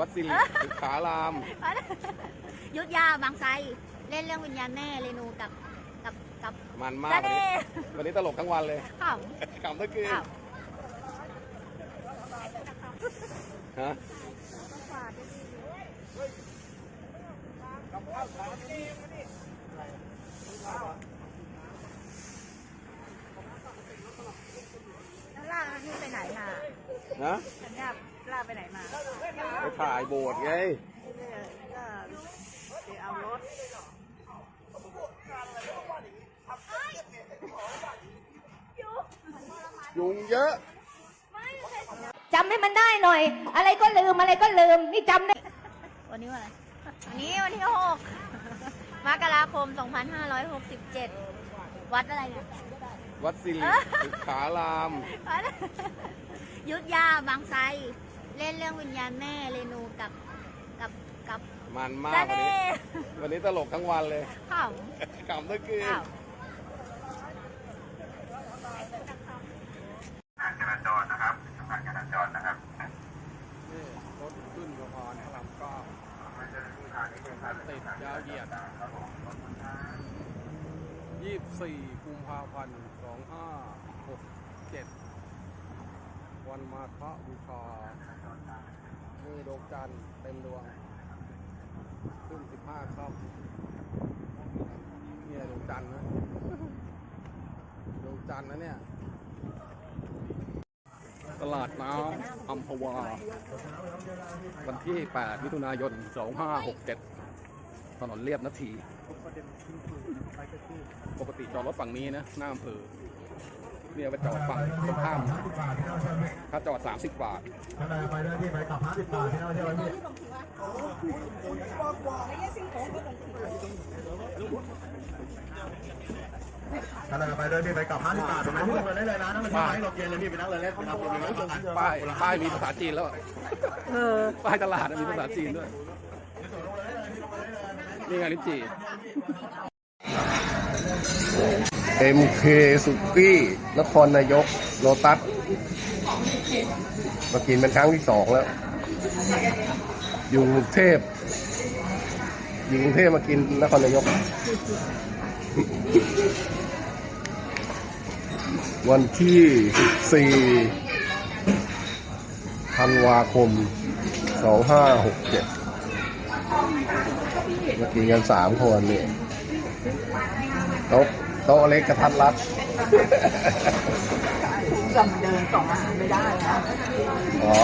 วัดสิริสุขาราม ยุทธยาบางไทรเล่นเรื่องวิญญาณแม่เรนูกับกับกับมันมากตาวันเน่นี้วันนี้ตลกทั้งวันเลยขขำทั้งคืนำขฮะำแล้วล่าที่ไปไหนมานะฉันอยากล่าไปไหนมาไปถ่ายโบสถ์ไงก็ไปเอารถยุงเยอะจำให้มันได้หน่อย อะไรก็ลืมอะไรก็ลืมนี่จำได้ วันนี้วันอะไรวันนี้วันที่หกมกราคม 2567 วัดอะไรเนี่ย วัดสิริสุขารามวัดยุทธยาบางไทร เล่นเรื่องวิญญาณแม่เรนูกับกับกับมันมาตากวันเน่นี้ วันนี้ตลกทั้งวันเลยขขำทั้งคืำนอ้าวการจราจรนะครับการจราจรนะครับนี่รถขึ้นสะพานพระรามเก้าไม่ใช่ที่ทางนี้เป็นทางติดยาวเหยียดครับผมขอบคุณครับยี่สิบสี่กุมภาพันธ์สองห้าหกเจ็ด วันมาฆบูชามือดวงจันทร์เต็มดวง ขึ้นสิบห้าครับเนี่ยดวงจันทร์นะดวงจันทร์นะเนี่ย ตลาดน้ำอัมพวา วันที่ 8 มิถุนายน 2567 ถนนเรียบนาที ปกติจอดรถฝั่งนี้นะ หน้าอำเภอ เนี่ยไปจอดฝั่งตรงข้ามถ้าจอด 30 บาทถ้าเราไปด้วยที่ไปกลับห้าสิบบาทที่เราเที่ยวพี่ถ้าเราไปด้วยที่ไปกลับห้าสิบบาทตรงนั้นลงเลยเลยนะนั่งเป็นไม้หลบเย็นเลยพี่ไปนั่งเลยเล่นไปนั่งเลยเล่นกันป้ายป้ายมีภาษาจีนแล้วอะป้ายตลาดมีภาษาจีนด้วยนี่ไงลิ้นจี่ MK สุกี้ นครนายก โลตัส มากินเป็นครั้งที่สองแล้ว อยู่กรุงเทพอยู่กรุงเทพมากินนครนายก วันที่ 14 ธันวาคม 2567 มากินกันสามคนเนี่ยโต๊ะ โต๊ะเล็กกระทัดรัดจำเดินสองอาหารไม่ได้นะอ๋อ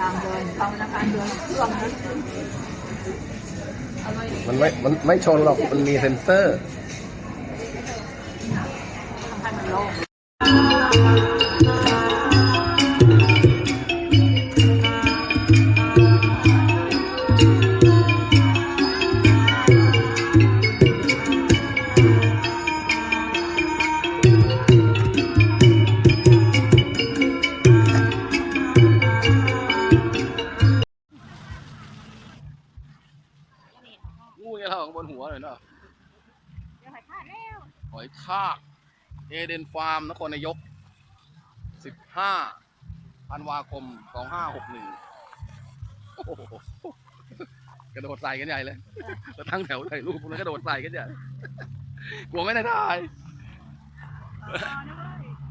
ทางเดินทางธนาคารเดินเครื่องนั้นมันไม่มันไม่ชนหรอก มันมีเซ็นเซอร์ทำให้มันโล่ง บนหัวเลยเนาะเดี๋ยวหายขาดแล้วหอยทากเอเดนฟาร์มนครนายก 15ธันวาคม 2561โอ้โหกระโดดใส่กันใหญ่เลยแล้วทั้งแถวถ่ายรูปแล้วกระโดดใส่กันใหญ่กลัวไม่ได้ถ่าย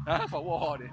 ฮะสวดิม